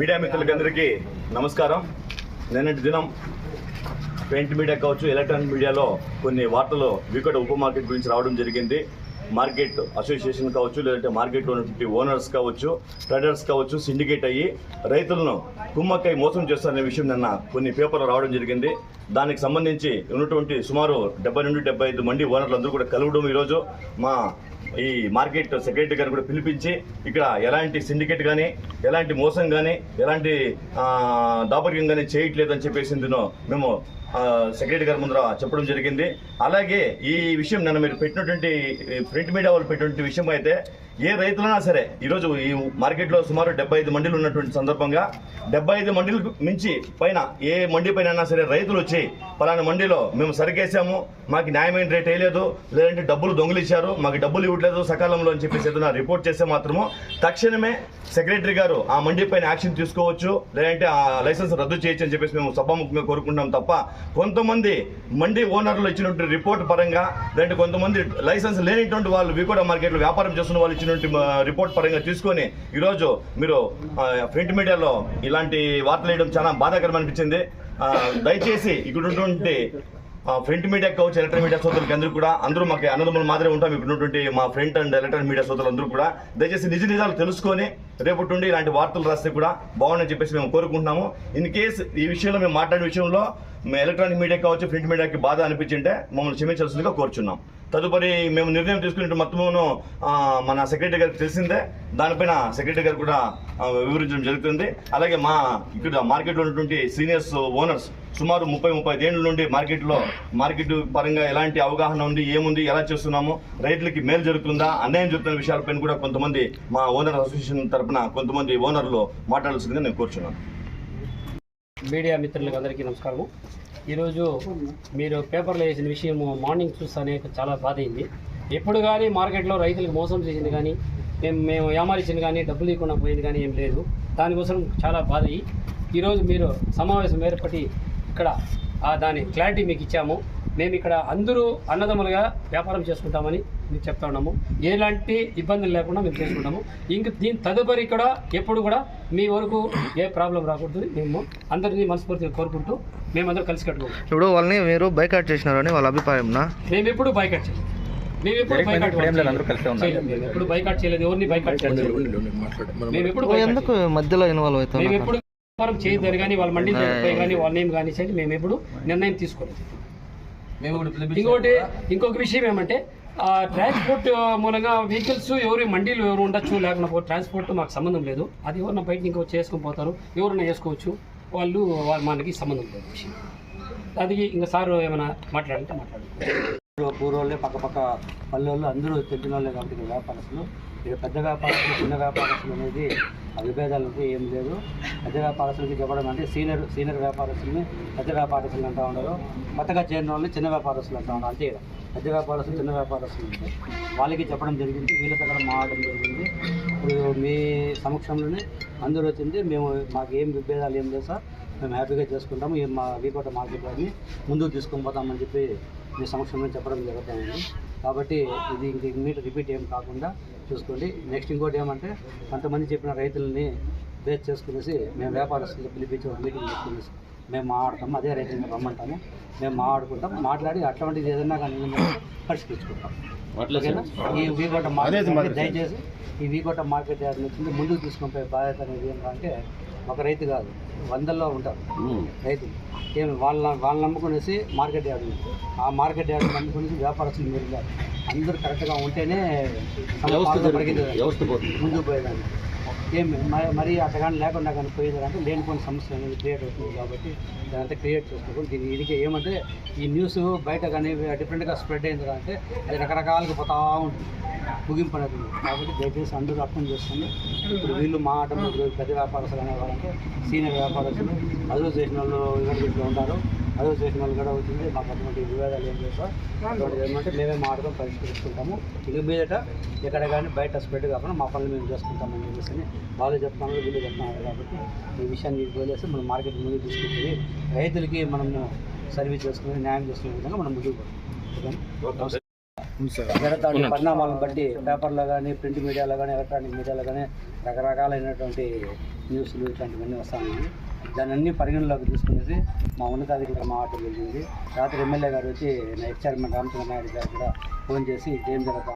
Media మిత్రులకందరికీ నమస్కారం. నిన్నటి దినం ప్రింట్ మీడియా కావచ్చు ఎలక్ట్రానిక్ మీడియాలో కొన్ని వార్తలు వికట ఉప మార్కెట్ గురించి రావడం జరిగింది. మార్కెట్ అసోసియేషన్ కావచ్చు లేదంటే మార్కెట్లో ఉన్నటువంటి ఓనర్స్ కావచ్చు ట్రేడర్స్ కావచ్చు సిండికేట్ అయ్యి రైతులను కుమ్మక్కై మోసం చేస్తారనే విషయం నిన్న కొన్ని పేపర్లు రావడం జరిగింది. దానికి సంబంధించి ఉన్నటువంటి సుమారు డెబ్బై నుండి డెబ్బై ఐదు మంది ఓనర్లు అందరూ కూడా కలవడం ఈరోజు మా ఈ మార్కెట్ సెక్రటరీ గారిని కూడా పిలిపించి ఇక్కడ ఎలాంటి సిండికేట్ కానీ ఎలాంటి మోసం కానీ ఎలాంటి ఆ, దాపరికం కానీ చేయట్లేదని చెప్పేసి మేము సెక్రటరీ గారి ముందర చెప్పడం జరిగింది. అలాగే ఈ విషయం నన్ను మీరు పెట్టినటువంటి ప్రింట్ మీడియా వాళ్ళు పెట్టినటువంటి విషయం అయితే ఏ రైతులైనా సరే ఈరోజు ఈ మార్కెట్లో సుమారు డెబ్బై ఐదు మండీలు ఉన్నటువంటి సందర్భంగా డెబ్బై ఐదు మండీలకు మించి పైన ఏ మండీ పైన అయినా సరే రైతులు వచ్చి పలానా మండీలో మేము సరికేసాము మాకు న్యాయమైన రేట్ వేయలేదు లేదంటే డబ్బులు దొంగిలిచ్చారు మాకు డబ్బులు ఇవ్వట్లేదు సకాలంలో అని చెప్పేసి ఏదైనా రిపోర్ట్ చేస్తే మాత్రము తక్షణమే సెక్రటరీ గారు ఆ మండీ పైన యాక్షన్ తీసుకోవచ్చు లేదంటే ఆ లైసెన్స్ రద్దు చేయొచ్చు అని చెప్పేసి మేము సభాముఖంగా కోరుకుంటాం తప్ప కొంతమంది మండీ ఓనర్లు ఇచ్చినటువంటి రిపోర్ట్ పరంగా లేదంటే కొంతమంది లైసెన్స్ లేనిటువంటి వాళ్ళు వికోడ మార్కెట్లో వ్యాపారం చేస్తున్న వాళ్ళు సంబంధించినటువంటి రిపోర్ట్ పరంగా తీసుకొని ఈరోజు మీరు ప్రింట్ మీడియాలో ఇలాంటి వార్తలు వేయడం చాలా బాధాకరం అనిపించింది దయచేసి ఇక్కడ ఉన్నటువంటి ప్రింట్ మీడియా కావచ్చు ఎలక్ట్రానిక్ మీడియా సోదరులకి అందరూ కూడా అందరూ మాకు అన్నదమ్ములు మాదిరే ఉంటాం. ఇక్కడ ఉన్నటువంటి మా ప్రింట్ అండ్ ఎలక్ట్రానిక్ మీడియా సోదరులు అందరూ కూడా దయచేసి నిజ నిజాలు తెలుసుకొని రేపటి నుండి ఇలాంటి వార్తలు రాస్తే కూడా బాగుందని చెప్పేసి మేము కోరుకుంటున్నాము. ఇన్ కేస్ ఈ విషయంలో మేము మాట్లాడే విషయంలో మేము ఎలక్ట్రానిక్ మీడియా కావచ్చు ప్రింట్ మీడియాకి బాధ అనిపించింటే మమ్మల్ని క్షమించాల్సిందిగా కోరుచున్నాం. తదుపరి మేము నిర్ణయం తీసుకునే మొత్తమును మన సెక్రటరీ గారికి తెలిసిందే. దానిపైన సెక్రటరీ గారు కూడా వివరించడం జరుగుతుంది. అలాగే మా ఇక్కడ మార్కెట్లో ఉన్నటువంటి సీనియర్స్ ఓనర్స్ సుమారు ముప్పై ముప్పై ఏళ్ళ నుండి మార్కెట్లో మార్కెట్ పరంగా ఎలాంటి అవగాహన ఉంది ఏముంది ఎలా చేస్తున్నాము రైతులకి మేలు జరుగుతుందా అన్యాయం జరుగుతున్న విషయాలపైన కూడా కొంతమంది మా ఓనర్ అసోసియేషన్ తరపున కొంతమంది ఓనర్లు మాట్లాడాల్సిందిగా నేను కోరుచున్నాను. మీడియా మిత్రులకు అందరికీ నమస్కారము. ఈరోజు మీరు పేపర్లో వేసిన విషయం మార్నింగ్ చూస్తానే చాలా బాధ అయింది ఎప్పుడు కానీ మార్కెట్లో రైతులకు మోసం చేసింది కానీ మేము మేము ఏమారించింది కానీ డబ్బులు ఇవ్వకుండా పోయింది కానీ ఏం లేదు. దానికోసం చాలా బాధ. అయ్యి ఈరోజు మీరు సమావేశం ఏర్పడి ఇక్కడ ఆ దాని క్లారిటీ మీకు ఇచ్చాము. మేము ఇక్కడ అందరూ అన్నదమ్ములుగా వ్యాపారం చేసుకుంటామని మీకు చెప్తా ఉన్నాము. ఎలాంటి ఇబ్బందులు లేకుండా మేము చేసుకుంటాము. ఇంక దీని తదుపరి కూడా ఎప్పుడు కూడా మీ వరకు ఏ ప్రాబ్లం రాకూడదు మేము అందరినీ మనస్ఫూర్తిగా కోరుకుంటూ మేమందరం కలిసి కట్టుకుంటాం. ఇప్పుడు వాళ్ళని మీరు బైకాట్ చేసినారని వాళ్ళ అభిప్రాయంనా? మేము ఎప్పుడు బైకాట్ చేయలేదు. మేము ఎప్పుడు బైకాట్ ఎప్పుడు బైకాట్ చేయలేదు. ఎవరిని బైకాట్ చేయలేదు. మేము ఎప్పుడు మధ్యలో ఇన్వాల్వ్ మేము ఎప్పుడు వ్యాపారం చేయొద్దని కానీ వాళ్ళ మండి దగ్గర కానీ వాళ్ళ నేమ్ కానీ సరే మేము ఎప్పుడు నిర్ణయం తీసుకోలేదు. ఇంకోటి ఇంకొక విషయం ఏమంటే ఆ ట్రాన్స్పోర్ట్ మూలంగా వెహికల్స్ ఎవరు మండీలు ఎవరు ఉండొచ్చు లేకుండా ట్రాన్స్పోర్ట్ మాకు సంబంధం లేదు. అది ఎవరన్నా బయట ఇంకో చేసుకొని పోతారు ఎవరన్నా వేసుకోవచ్చు వాళ్ళు వాళ్ళ మనకి సంబంధం లేదు విషయం. అది ఇంకా సార్ ఏమైనా మాట్లాడంటే మాట్లాడు పూర్వోళ్ళే పక్క పక్క పల్లెల్లో అందరూ తెలిసిన వాళ్ళే కాబట్టి వ్యాపారస్తులు. ఇక్కడ పెద్ద వ్యాపారస్తులు చిన్న వ్యాపారస్తులు అనేది ఆ విభేదాలు ఏం లేదు. పెద్ద వ్యాపారస్తులకి చెప్పడం అంటే సీనియర్ సీనియర్ వ్యాపారస్తుల్ని పెద్ద వ్యాపారస్తులు అంటూ ఉండరు. కొత్తగా చేరిన వాళ్ళని చిన్న వ్యాపారస్తులు అంటూ ఉండరు. అంతే పెద్ద వ్యాపారస్తులు చిన్న వ్యాపారస్తులు ఉంటాయి వాళ్ళకి చెప్పడం జరిగింది వీళ్ళతో కూడా మాట్లాడడం జరిగింది. ఇప్పుడు మీ సమక్షంలోనే అందరూ వచ్చింది మేము మాకు ఏం విభేదాలు ఏం లేదు సార్. మేము హ్యాపీగా చేసుకుంటాము. మా వీకోట మార్కెట్లోని ముందుకు తీసుకొని పోతామని చెప్పి మీ సమక్షంలో చెప్పడం జరుగుతుంది. కాబట్టి ఇది ఇంక మీట్ రిపీట్ ఏం కాకుండా చూసుకోండి. నెక్స్ట్ ఇంకోటి ఏమంటే కొంతమంది చెప్పిన రైతులని బేస్ చేసుకునేసి మేము వ్యాపారస్తులు పిలిపించి ఒక మీటింగ్ పెట్టుకునేసి మేము మాట్లాడతాము అదే రైతులను రమ్మంటాము. మేము మాట్లాడుకుంటాం మాట్లాడి అట్లాంటిది ఏదైనా కానీ ఉందంటే పరిష్కరించుకుంటాం. ఈ వీకోట మార్కెట్ దయచేసి ఈ వీకోట మార్కెట్ వచ్చింది ముందుకు తీసుకొని పోయే బాధ్యత అనేది ఏంటంటే ఒక రైతు కాదు వందల్లో ఉంటారు. రైతులు ఏమి వాళ్ళ వాళ్ళని నమ్ముకునేసి మార్కెట్ యార్డ్ ఆ మార్కెట్ యార్డ్ నమ్ముకునేసి వ్యాపారస్తులు మీరు. అందరూ కరెక్ట్గా ఉంటేనే ముందుకు పోయేదాన్ని. ఏం మరి అట్టగాని లేకుండా కానీ పోయేదంటే లేనిపోయిన సమస్య అనేది క్రియేట్ అవుతుంది కాబట్టి దానంతా క్రియేట్ చేసుకోకూడదు. దీని ఇదికే ఏమంటే ఈ న్యూస్ బయట కానీ డిఫరెంట్గా స్ప్రెడ్ అయింది అంటే అది రకరకాలుగా పోతా ఉంటుంది. ముగింపు అనేది కాబట్టి దయచేసి అందరూ అర్థం చేసుకుని ఇప్పుడు వీళ్ళు మా ఆటం పెద్ద వ్యాపారస్తులు అనేవారంటే సీనియర్ వ్యాపారస్తులు అదుపు చేసిన వాళ్ళు ఎవరి ఉంటారు అసోసియేషన్ చేసిన వాళ్ళు కూడా అవుతుంది మాకు అటువంటి వివాదాలు ఏం చేస్తాం కాబట్టి ఏమంటే మేమే మాటతో పరిష్కరిస్తుంటాము. ఇక మీదట ఎక్కడ కానీ బయట స్ప్రెడ్ కాకుండా మా పనులు మేము చేసుకుంటామని చెప్పేసి వాళ్ళు చెప్తున్నారు వీళ్ళు చెప్తున్నారు కాబట్టి ఈ విషయాన్ని వదిలేసి మనం మార్కెట్ ముందుకు తీసుకుంటుంది రైతులకి మనం సర్వీస్ చేసుకుని న్యాయం చేసుకునే విధంగా మనం ముందుకు ఓకే. జరుగుతున్న పరిణామాలను బట్టి పేపర్లో కానీ ప్రింట్ మీడియాలో కానీ ఎలక్ట్రానిక్ మీడియాలో కానీ రకరకాలైనటువంటి న్యూస్లు ఇట్లాంటివన్నీ వస్తాయి. దాన్ని అన్ని పరిగణలోకి తీసుకునేసి మా ఉన్నతాధికారి మా ఆర్డర్ వెళ్ళింది. రాత్రి ఎమ్మెల్యే గారు వచ్చి నా ఎక్స్ చైర్మన్ రామచంద్ర నాయుడు గారు కూడా ఫోన్ చేసి ఏం జరుగుతుంది